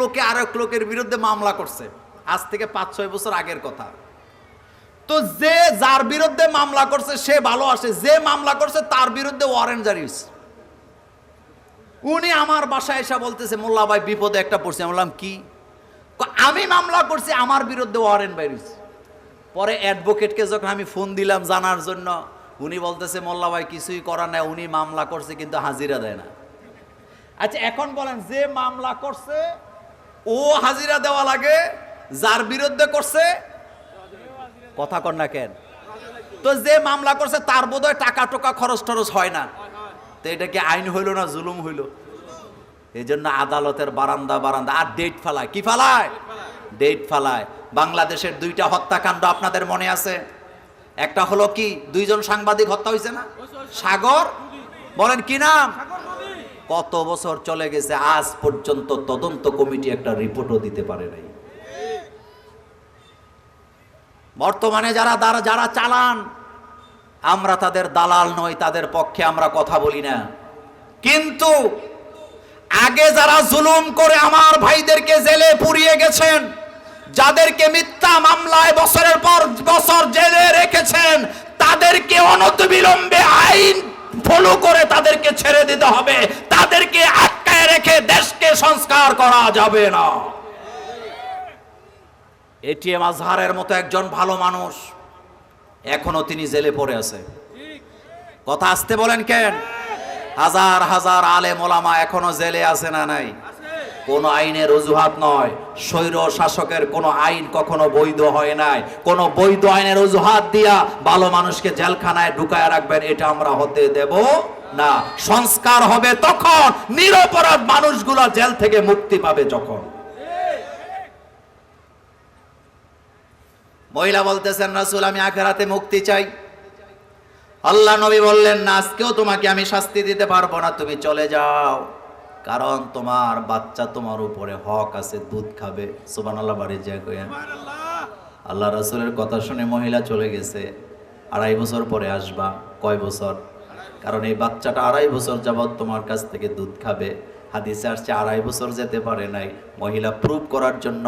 লোকে আরেক লোকের বিরুদ্ধে মামলা করছে। আজ থেকে পাঁচ, ছয় বছর আগের কথা। তো যে যার বিরুদ্ধে মামলা করছে, সে ভালো আসে যে মামলা করছে, তার বিরুদ্ধে ওয়ারেন্ট জারি হয়েছে। উনি আমার বাসায় এসে বলতেছে, মোল্লা ভাই, বিপদে একটা পড়ছে। আমি বললাম, কি? আমি মামলা করছি, আমার বিরুদ্ধে ওয়ারেন্ট বাইরেছে পরে অ্যাডভোকেটকে যখন আমি ফোন দিলাম জানার জন্য, উনি বলতেছে, মোল্লা ভাই, কিছুই করার নাই, উনি মামলা করছে, কিন্তু হাজিরা দেয় না। আচ্ছা এখন বলেন, যে মামলা করছে ও হাজিরা দেওয়া লাগে, যার বিরুদ্ধে করছে, কথা কর না কেন? তো যে মামলা করছে, তার বোধহয় টাকা টোকা খরচ টরচ হয় না। তো এটা কি আইন হইল না জুলুম হইল? এই জন্য আদালতের বারান্দা বারান্দা। আর ডেট ফালায়। কি ফালায়? ডেট ফালায়। বাংলাদেশের দুইটা হত্যাকাণ্ড আপনাদের মনে আছে? একটা হলো কি, দুইজন সাংবাদিক হত্যা হয়েছে না? সাগর? বলেন কি নাম? কত বছর চলে গেছে, আজ পর্যন্ত তদন্ত কমিটি একটা রিপোর্টও দিতে পারে নাই। বর্তমানে যারা যারা যারা চালান, আমরা তাদের দালাল নই, তাদের পক্ষে আমরা কথা বলি না। কিন্তু আগে যারা জুলুম করে আমার ভাইদেরকে জেলে পুড়িয়ে গেছেন, যাদেরকে মিথ্যা মামলায় বছরের পর বছর জেলে রেখেছেন, তাদেরকে অনতিবিলম্বে আইন ফলো করে তাদেরকে ছেড়ে দিতে হবে। তাদেরকে আটকায় রেখে দেশকে সংস্কার করা যাবে না। এটিএম আজহারের মতো একজন ভালো মানুষ এখনও তিনি জেলে পড়ে আছে। কথা আসতে বলেন কেন? হাজার হাজার আলে মোলামা এখনও জেলে আছে না নাই? কোন আইনের অজুহাত নয়। স্বৈর শাসকের কোন আইন কখনো বৈধ হয় নাই। কোন বৈধ আইনের অজুহাত দিয়া ভালো মানুষকে জেলখানায় ঢুকায় রাখবেন, এটা আমরা হতে দেব না। সংস্কার হবে তখন, নিরপরাধ মানুষগুলো জেল থেকে মুক্তি পাবে যখন। মহিলা বলতেছেন, রাসুল, আমি আখেরাতে মুক্তি চাই। আল্লাহ নবী বললেন, না, আজকেও তোমাকে আমি শাস্তি দিতে পারব না, তুমি চলে যাও। কারণ তোমার বাচ্চা তোমার উপরে হক আছে দুধ খাবে। সুবান আল্লাহ বাড়ি যা কইয়া। আল্লাহ রাসুলের কথা শুনে মহিলা চলে গেছে। আড়াই বছর পরে আসবা। কয় বছর। কারণ এই বাচ্চাটা আড়াই বছর যাবৎ তোমার কাছ থেকে দুধ খাবে। হাদিসে আসছে, আড়াই বছর যেতে পারে নাই। মহিলা প্রুভ করার জন্য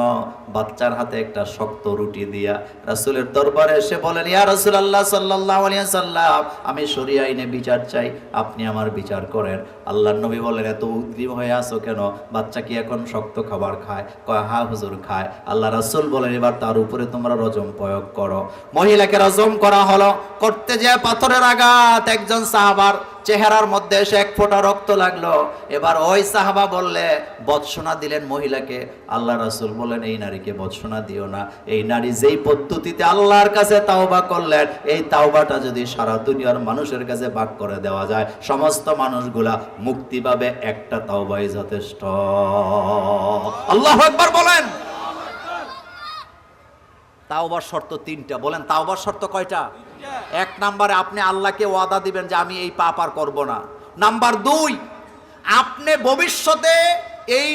বাচ্চার হাতে একটা শক্ত রুটি দিয়া রাসুলের দরবারে এসে বলেন, ইয়া রাসুল আল্লাহ সাল্লাহ সাল্লাম আমি সরিয়া আইনে বিচার চাই, আপনি আমার বিচার করেন। আল্লাহ নবী বলেন, এত উদ্গ্রীব হয়ে আসো কেন? বাচ্চা কি এখন শক্ত খাবার খায়? কয় হা হুজুর খায়। আল্লাহ রাসুল বলেন, এবার তার উপরে তোমরা রজম প্রয়োগ করো। মহিলাকে রজম করা হলো, করতে যে পাথরের আঘাত একজন সাহাবার চেহারার মধ্যে এসে এক ফোঁটা রক্ত লাগল। এবার ওই সাহাবা বললে বৎসনা দিলেন মহিলাকে? আল্লাহ রাসুল বলেন এই নারীকে বৎসনা দিও না। এই নারী যেই পদ্ধতিতে আল্লাহর কাছে তাওবা করলেন, এই তাওবাটা যদি সারা দুনিয়ার মানুষের কাছে ভাগ করে দেওয়া যায়, সমস্ত মানুষগুলা মুক্তি পাবে, একটা তাওবাই যথেষ্ট। আল্লাহ একবার বলেন। তাওবার শর্ত তিনটা। বলেন, তাওবার শর্ত কয়টা? এক নাম্বারে আপনি আল্লাহকে ওয়াদা দিবেন যে আমি এই পাপ আর করব না। নাম্বার দুই, আপনি ভবিষ্যতে এই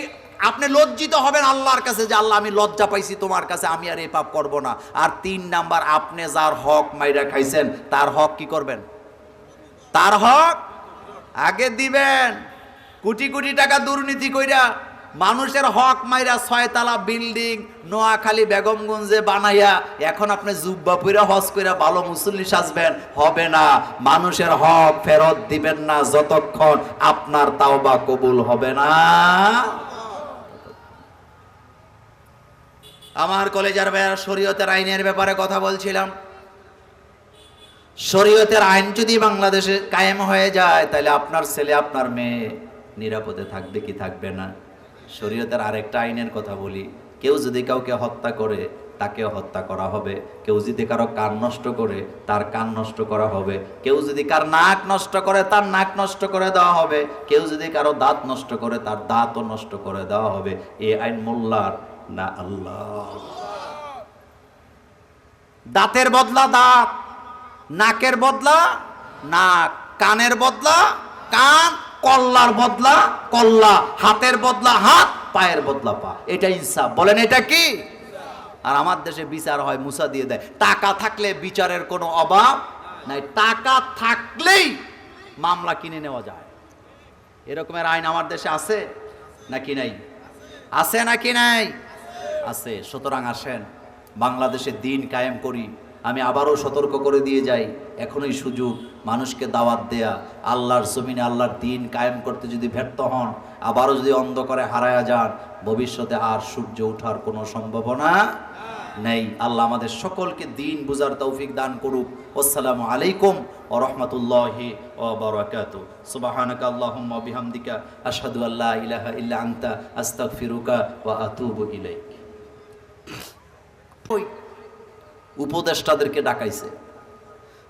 আপনি লজ্জিত হবেন আল্লাহর কাছে যে আল্লাহ আমি লজ্জা পাইছি তোমার কাছে, আমি আর এই পাপ করব না। আর তিন নাম্বার, আপনি যার হক মাইরা খাইছেন, তার হক কি করবেন? তার হক আগে দিবেন। কোটি কোটি টাকা দুর্নীতি কইরা মানুষের হক মাইরা ছয়তলা বিল্ডিং নোয়াখালী বেগমগঞ্জে বানাইয়া এখন আপনি জুব্বা পুরা হজ কইরা ভালো মুসল্লি সাজবেন, হবে না। মানুষের হক ফেরত দিবেন না যতক্ষণ আপনার তাওবা কবুল হবে না। আমার কলেজের ভাইয়ার, শরীয়তের আইনের ব্যাপারে কথা বলছিলাম। শরীয়তের আইন যদি বাংলাদেশে কায়েম হয়ে যায়, তাহলে আপনার ছেলে, আপনার মেয়ে নিরাপদে থাকবে কি থাকবে না? শরীয়তের আরেকটা আইনের কথা বলি। কেউ যদি কাউকে হত্যা করে, তাকেও হত্যা করা হবে। কেউ যদি কারও কান নষ্ট করে, তার কান নষ্ট করা হবে। কেউ যদি কার নাক নষ্ট করে, তার নাক নষ্ট করে দেওয়া হবে। কেউ যদি কারও দাঁত নষ্ট করে, তার দাঁতও নষ্ট করে দেওয়া হবে। এই আইন মোল্লার না আল্লাহ। দাঁতের বদলা দাঁত, নাকের বদলা নাক, কানের বদলা কান। কল্লার বদলা, কল্লা হাতের বদলা, হাত পায়ের বদলা পা। এটা ইনসাফ। বলেন এটা কি? আর আমার দেশে বিচার হয়, মুসা দিয়ে দেয়। টাকা থাকলে বিচারের কোনো অভাব নাই। টাকা থাকলেই মামলা কিনে নেওয়া যায়। এরকমের আইন আমার দেশে আছে নাকি নাই? আছে নাকি নাই? আছে। সুতরাং আসেন, বাংলাদেশে দিন কায়েম করি। আমি আবারও সতর্ক করে দিয়ে যাই। এখনই সুযোগ, মানুষকে দাওয়াত দেয়া। আল্লাহর জমিনে আল্লাহর দিন কায়েম করতে যদি ব্যর্থ হন, আবারও যদি অন্ধকারে হারায়া যান, ভবিষ্যতে আর সূর্য ওঠার কোনো সম্ভাবনা নেই। আল্লাহ আমাদের সকলকে দিন বুঝার তৌফিক দান করুক। আসসালামু আলাইকুম ও রহমতুল্লাহি ও বরাকাতু সুবহানাকা আল্লাহুম্মা বিহামদিকা আশহাদু আল্লা ইলাহা ইল্লা আনতা, আস্তাগফিরুকা ওয়া আতুবু ইলাইক। উপদেষ্টাদেরকে ডাকাইছে।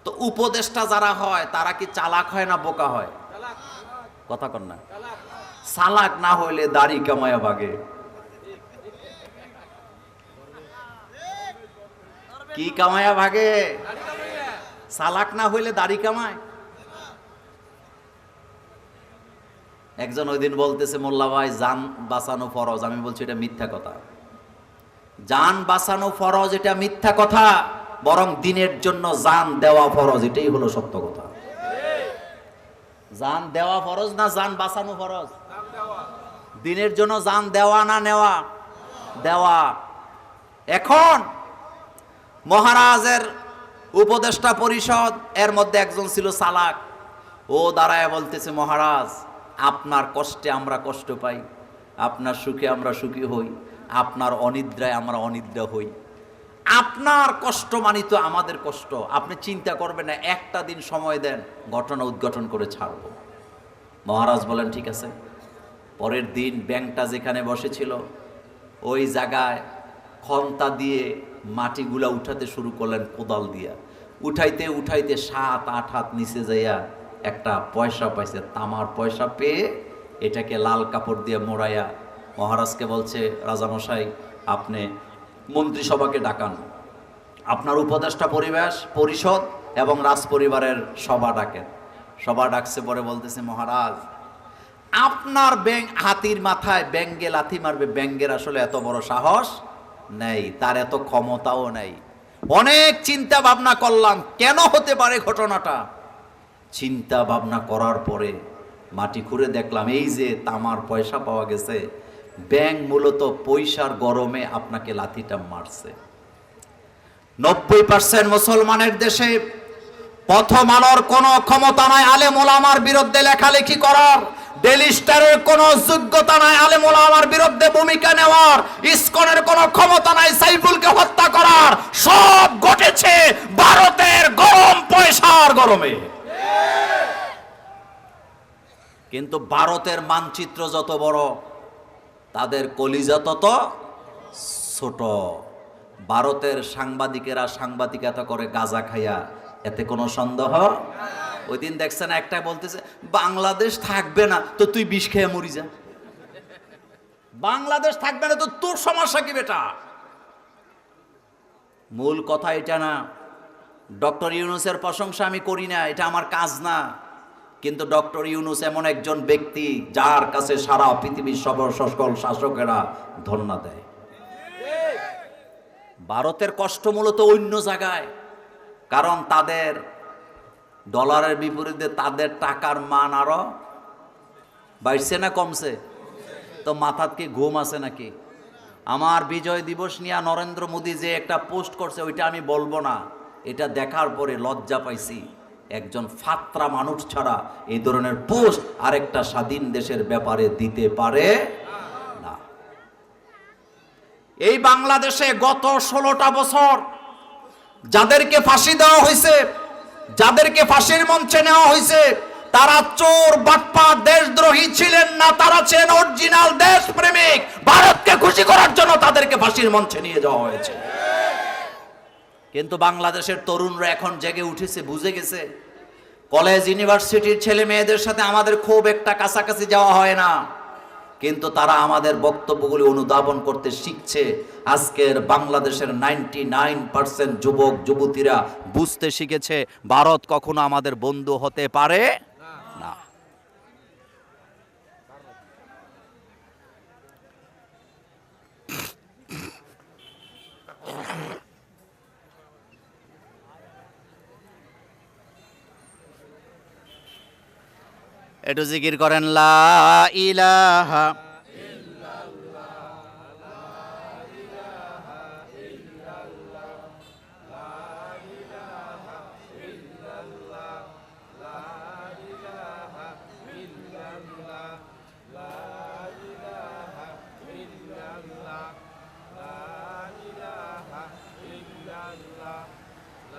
তো উপদেষ্টা যারা হয়, তারা কি চালাক হয় না বোকা হয়? কথা কর না। চালাক না হইলে দাড়ি কামায়া ভাগে। কি কামায়া ভাগে? চালাক না হইলে দাড়ি কামায়। একজন ওই দিন বলতেছে, মোল্লা ভাই জান বাঁচানো ফরজ। আমি বলছি, এটা মিথ্যা কথা। জান বাঁচানো ফরজ, এটা মিথ্যা কথা, বরং দিনের জন্য জান দেওয়া ফরজ, এটাই হলো সত্য কথা। জান দেওয়া ফরজ না জান বাঁচানো ফরজ? দিনের জন্য জান দেওয়া না নেওয়া? দেওয়া। এখন মহারাজের উপদেষ্টা পরিষদ, এর মধ্যে একজন ছিল সালাক ও দাঁড়ায় বলতেছে, মহারাজ, আপনার কষ্টে আমরা কষ্ট পাই, আপনার সুখে আমরা সুখী হই। আপনার অনিদ্রায় আমরা অনিদ্রা হই। আপনার কষ্ট মানিত আমাদের কষ্ট। আপনি চিন্তা করবেন না, একটা দিন সময় দেন, ঘটনা উদ্ঘাটন করে ছাড়ব। মহারাজ বলেন, ঠিক আছে। পরের দিন ব্যাংকটা যেখানে বসেছিল, ওই জায়গায় খন্তা দিয়ে মাটিগুলা উঠাতে শুরু করলেন কোদাল দিয়া। উঠাইতে উঠাইতে সাত, আট হাত নিচে যাইয়া একটা পয়সা পাইছে, তামার পয়সা পেয়ে এটাকে লাল কাপড় দিয়ে মোড়াইয়া মহারাজকে বলছে, রাজামশাই, আপনি মন্ত্রিসভাকে ডাকান। আপনার উপদেষ্টা পরিবেশ, পরিষদ এবং রাজ পরিবারের সভা ডাকেন। সভা ডাকছে পরে বলতেছে, মহারাজ, আপনার ব্যাং হাতির মাথায় ব্যাঙ্গে লাথি মারবে। ব্যাঙ্গের আসলে এত বড় সাহস নেই, তার এত ক্ষমতাও নেই। অনেক চিন্তা ভাবনা করলাম, কেন হতে পারে ঘটনাটা? চিন্তা ভাবনা করার পরে মাটি খুঁড়ে দেখলাম, এই যে তামার পয়সা পাওয়া গেছে ব্যাংক মূলত পয়সার গরমে আপনাকে লাথিটা মারছে। নব্বই পার্সেন্ট মুসলমানের দেশে প্রথম আলোর কোনো ক্ষমতা নাই আলেম ওলামার বিরুদ্ধে লেখালেখি করার। যোগ্যতা নাই বিরুদ্ধে ভূমিকা নেওয়ার। ক্ষমতা নাই সাইফুলকে হত্যা করার। সব ঘটেছে ভারতের গরম পয়সার গরমে। কিন্তু ভারতের মানচিত্র যত বড় তাদের কলিজা তত ছোট। ভারতের সাংবাদিকেরা সাংবাদিকতা করে গাজা খাইয়া, এতে কোনো সন্দেহ? ওই দিন দেখছেন একটা বলতেছে, বাংলাদেশ থাকবে না, তো তুই বিষ খেয়ে মরি যা। বাংলাদেশ থাকবে না, তো তোর সমস্যা কি বেটা? মূল কথা এটা না, ডক্টর ইউনুসের প্রশংসা আমি করি না, এটা আমার কাজ না। কিন্তু ডক্টর ইউনুস এমন একজন ব্যক্তি যার কাছে সারা পৃথিবীর সব সকল শাসকেরা ধন্যা দেয়। ভারতের কষ্ট মূলত অন্য জায়গায়, কারণ তাদের ডলারের বিপরীতে তাদের টাকার মান আরও বাড়ছে না কমছে? তো মাথাত কি ঘুম আছে নাকি? আমার বিজয় দিবস নিয়ে নরেন্দ্র মোদী যে একটা পোস্ট করছে, ওইটা আমি বলব না। এটা দেখার পরে লজ্জা পাইছি। একজন ফাত্রা মানুষ ছাড়া এই ধরনের পোস্ট আরেকটা স্বাধীন দেশের ব্যাপারে দিতে পারে না। এই বাংলাদেশে গত ষোলোটা বছর যাদেরকে ফাঁসি দেওয়া হয়েছে, যাদেরকে ফাঁসির মঞ্চে নেওয়া হয়েছে, তারা চোর বাটপা দেশদ্রোহী ছিলেন না, তারা ছিলেন অরিজিনাল দেশ প্রেমিক ভারতকে খুশি করার জন্য তাদেরকে ফাঁসির মঞ্চে নিয়ে যাওয়া হয়েছে। কিন্তু বাংলাদেশের তরুণরা এখন জেগে উঠেছে, বুঝে গেছে। কলেজ, ইউনিভার্সিটির ছেলে মেয়েদের সাথে আমাদের খুব একটা কাছাকাছি যাওয়া হয় না। কিন্তু তারা আমাদের বক্তব্যগুলি অনুধাবন করতে শিখছে। আজকের বাংলাদেশের নাইনটি নাইন পার্সেন্ট যুবক, যুবতীরা বুঝতে শিখেছে, ভারত কখনো আমাদের বন্ধু হতে পারে একটু জিকির করেন লা ইলাহা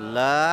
لا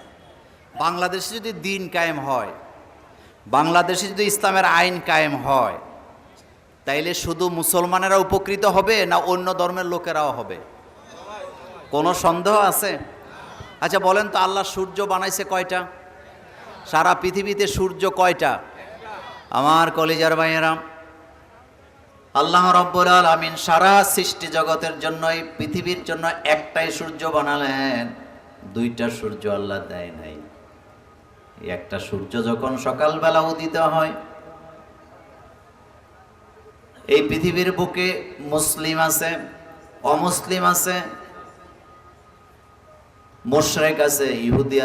বাংলাদেশে যদি দিন কায়েম হয়, বাংলাদেশে যদি ইসলামের আইন কায়েম হয়, তাইলে শুধু মুসলমানেরা উপকৃত হবে না অন্য ধর্মের লোকেরাও হবে? কোনো সন্দেহ আছে? আচ্ছা বলেন তো আল্লাহ সূর্য বানাইছে কয়টা? সারা পৃথিবীতে সূর্য কয়টা? আমার কলিজার ভাইয়েরাম আল্লাহ রব্বুল আলামিন সারা সৃষ্টি জগতের জন্য, এই পৃথিবীর জন্য একটাই সূর্য বানালেন। দুইটা সূর্য আল্লাহ দেয় নাই। একটা সূর্য যখন সকালবেলা উদিত হয়, এই পৃথিবীর বুকে মুসলিম আছে, অমুসলিম আছে, মোশরেক আছে, ইহুদি